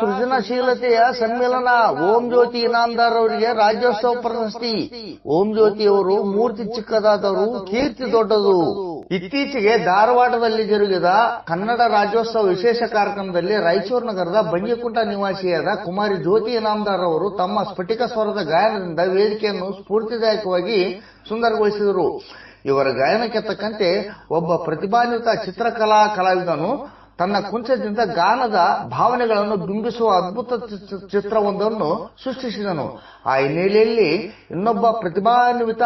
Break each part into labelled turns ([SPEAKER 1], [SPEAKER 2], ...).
[SPEAKER 1] ಸೃಜನಶೀಲತೆಯ ಸಮ್ಮೇಳನ ಓಂ ಜ್ಯೋತಿ ಇನಾಮದಾರ್ ಅವರಿಗೆ ರಾಜ್ಯೋತ್ಸವ ಪ್ರಶಸ್ತಿ. ಓಂ ಜ್ಯೋತಿ ಅವರು ಮೂರ್ತಿ ಚಿಕ್ಕದಾದವರು, ಕೀರ್ತಿ ದೊಡ್ಡದು. ಇತ್ತೀಚೆಗೆ ಧಾರವಾಡದಲ್ಲಿ ಜರುಗಿದ ಕನ್ನಡ ರಾಜ್ಯೋತ್ಸವ ವಿಶೇಷ ಕಾರ್ಯಕ್ರಮದಲ್ಲಿ ರಾಯಚೂರು ನಗರದ ಬಂಜಿಕುಂಟ ನಿವಾಸಿಯಾದ ಕುಮಾರಿ ಜ್ಯೋತಿ ಇನಾಮದಾರ್ ಅವರು ತಮ್ಮ ಸ್ಫಟಿಕ ಸ್ವರದ ಗಾಯನದಿಂದ ವೇದಿಕೆಯನ್ನು ಸ್ಫೂರ್ತಿದಾಯಕವಾಗಿ ಸುಂದರಗೊಳಿಸಿದರು. ಇವರ ಗಾಯನಕ್ಕೆ ತಕ್ಕಂತೆ ಒಬ್ಬ ಪ್ರತಿಭಾನ್ವಿತ ಚಿತ್ರಕಲಾ ಕಲಾವಿದನು ತನ್ನ ಕುಂಚದಿಂದ ಗಾನದ ಭಾವನೆಗಳನ್ನು ಬಿಂಬಿಸುವ ಅದ್ಭುತ ಚಿತ್ರವೊಂದನ್ನು ಸೃಷ್ಟಿಸಿದನು. ಆ ಹಿನ್ನೆಲೆಯಲ್ಲಿ ಇನ್ನೊಬ್ಬ ಪ್ರತಿಭಾನ್ವಿತ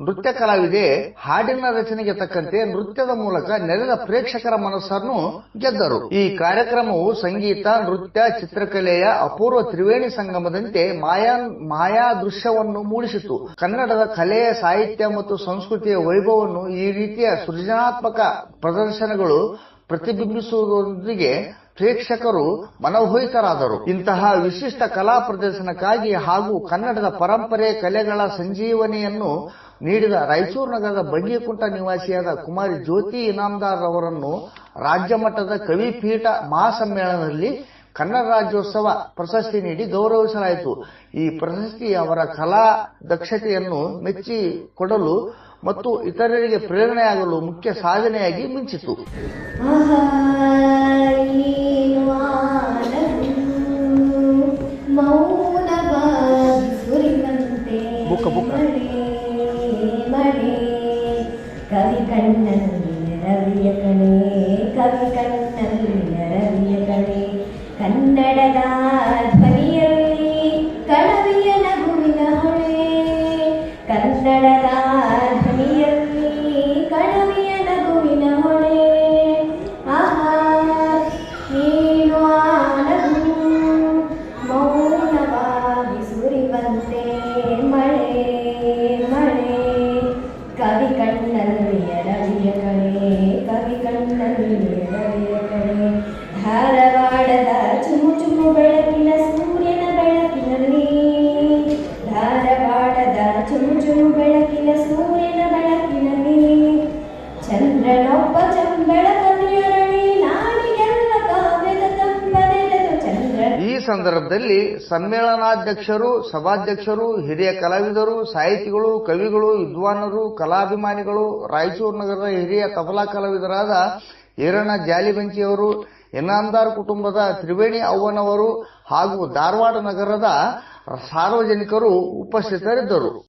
[SPEAKER 1] ನೃತ್ಯ ಕಲಾವಿದೆ ಹಾಡಿನ ರಚನೆಗೆ ತಕ್ಕಂತೆ ನೃತ್ಯದ ಮೂಲಕ ನೆರೆದ ಪ್ರೇಕ್ಷಕರ ಮನಸ್ಸನ್ನು ಗೆದ್ದರು. ಈ ಕಾರ್ಯಕ್ರಮವು ಸಂಗೀತ, ನೃತ್ಯ, ಚಿತ್ರಕಲೆಯ ಅಪೂರ್ವ ತ್ರಿವೇಣಿ ಸಂಗಮದಂತೆ ಮಾಯಾ ಮಾಯಾ ದೃಶ್ಯವನ್ನು ಮೂಡಿಸಿತು ಕನ್ನಡದ ಕಲೆಯ ಸಾಹಿತ್ಯ ಮತ್ತು ಸಂಸ್ಕೃತಿಯ ವೈಭವವನ್ನು ಈ ರೀತಿಯ ಸೃಜನಾತ್ಮಕ ಪ್ರದರ್ಶನಗಳು ಪ್ರತಿಬಿಂಬಿಸುವುದರೊಂದಿಗೆ ಪ್ರೇಕ್ಷಕರು ಮನೋಹಿತರಾದರು ಇಂತಹ ವಿಶಿಷ್ಟ ಕಲಾ ಪ್ರದರ್ಶನಕ್ಕಾಗಿ ಹಾಗೂ ಕನ್ನಡದ ಪರಂಪರೆ, ಕಲೆಗಳ ಸಂಜೀವನಿಯನ್ನು ನೀಡಿದ ರಾಯಚೂರು ನಗರದ ಬಂಡಿಕುಂಟ ನಿವಾಸಿಯಾದ ಕುಮಾರಿ ಜ್ಯೋತಿ ಇನಾಮದಾರ್ ಅವರನ್ನು ರಾಜ್ಯ ಮಟ್ಟದ ಕವಿಪೀಠ ಮಹಾಸಮ್ಮೇಳನದಲ್ಲಿ ಕನ್ನಡ ರಾಜ್ಯೋತ್ಸವ ಪ್ರಶಸ್ತಿ ನೀಡಿ ಗೌರವಿಸಲಾಯಿತು. ಈ ಪ್ರಶಸ್ತಿ ಅವರ ಕಲಾ ದಕ್ಷತೆಯನ್ನು ಮೆಚ್ಚಿ ಕೊಡಲು ಮತ್ತು ಇತರರಿಗೆ ಪ್ರೇರಣೆಯಾಗಲು ಮುಖ್ಯ ಸಾಧನೆಯಾಗಿ ಮಿಂಚಿತು ಬುಕ್ಕ, ಬುಕ್ಕ.
[SPEAKER 2] ಕವಿ ಕಣ್ಣಲ್ಲಿ ರವಿಯ ಕಣೆ ಕವಿ ಕಣ್ಣಲ್ಲಿ ರವಿಯ ಕಣೆ ಕನ್ನಡದ ಧ್ವನಿಯಲ್ಲಿ ಕಳವಿಯ ನಗುವಿನ ಹೊಳೆ ಕನ್ನಡದ ಕಣ್ಣಲ್ಲಿ ರವಿಯ ಕಣೆ ಧಾರವಾಡದ ಚುಮು ಚುಮು ಬೆಳಕಿನ ಸೂರ್ಯನ ಬೆಳಕಿನಲ್ಲಿ ಧಾರವಾಡದ ಚುಮು ಚುಮು ಬೆಳಕಿನ ಸೂರ್ಯನ ಬೆಳಕಿನಲ್ಲಿ ಚಂದ್ರನೊಬ್ಬ ಚಂಬೆಳಕನೆಯರಳಿ ನಾಡಿಗೆಲ್ಲ ಕಾವ್ಯದ ತಂಪನೆರೆದು ಚಂದ್ರ
[SPEAKER 1] ಈ ಸಂದರ್ಭದಲ್ಲಿ ಸಮ್ಮೇಳನಾಧ್ಯಕ್ಷರು, ಸಭಾಧ್ಯಕ್ಷರು, ಹಿರಿಯ ಕಲಾವಿದರು, ಸಾಹಿತಿಗಳು, ಕವಿಗಳು, ವಿದ್ವಾನರು, ಕಲಾಭಿಮಾನಿಗಳು, ರಾಯಚೂರು ನಗರದ ಹಿರಿಯ ತಬಲಾ ಕಲಾವಿದರಾದ ಈರಣ್ಣ ಜಾಲಿಬಂಚಿಯವರು ಇನ್ನಾಂದಾರ್ ಕುಟುಂಬದ ತ್ರಿವೇಣಿ ಅವ್ವನವರು ಹಾಗೂ ಧಾರವಾಡ ನಗರದ ಸಾರ್ವಜನಿಕರು ಉಪಸ್ಥಿತರಿದ್ದರು.